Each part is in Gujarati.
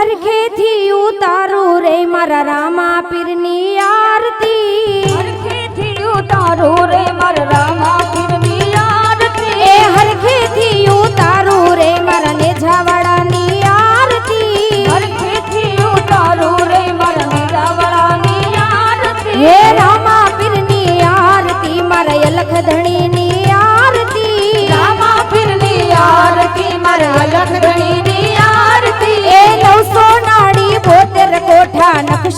હરખેથી ઉતારું રે મારા રામા પીરની આરતી. હરખેથી ઉતારું રે મારા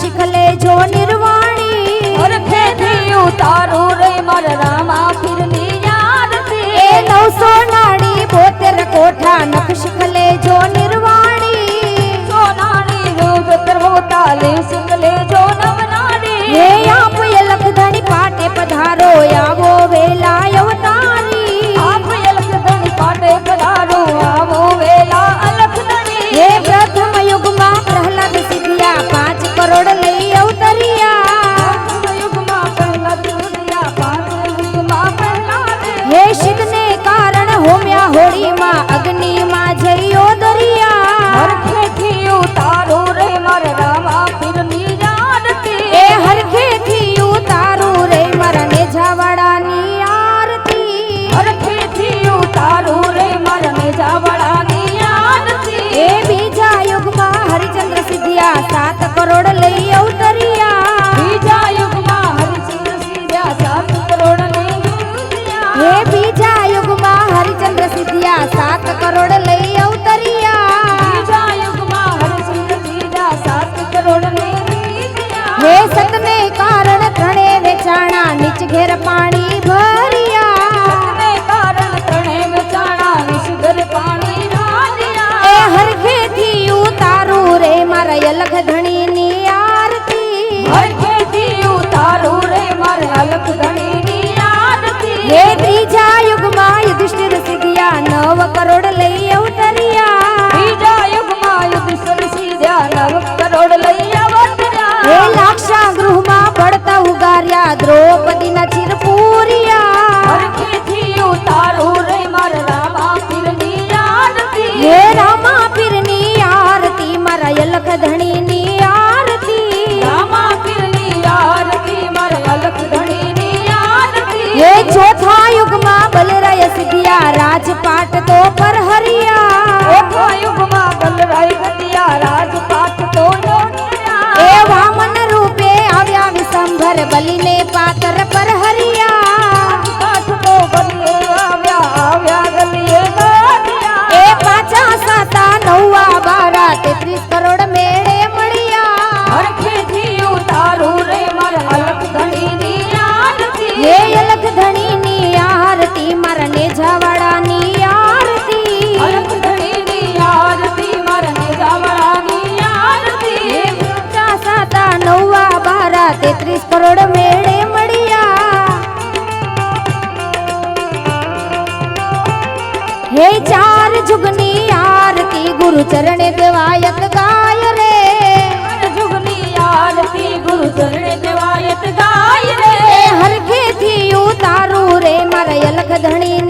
શીખલે જો નિર્વાણી ઓરખે થી ઉતારું રે મર રામા પીરની યાદથી. એ નવસો નાડી બોતેર કોઠા નખશીખલે જો નિર્વાણી. સોનાની રૂપ કરવો તાલે શીખલે જો નવનાડી હે આપ એ લખધણી પાટે પધારો યા હે બીજા યુગમાં હરિચંદ્ર સિદ્ધિયા સાત કરોડ લઈ અવતરિયા હે સતને કારણ ત્રણે વેચાણા નીચ ઘેર પાણી ભરિયા એ હરખે થી ઉતારું રે મારા યલખ ધણી ની આરતી હરખે થી ઉતારું રે મારા યલખ ધણી ની આરતી Пішли पाठ ગુરુ ચરણે દેવાયત ગાય રે. જુગની આરતી ગુરુ ચરણે દેવાયત ગાય રે. હરખેથી ઉતારું રે મારા અલખ ધણી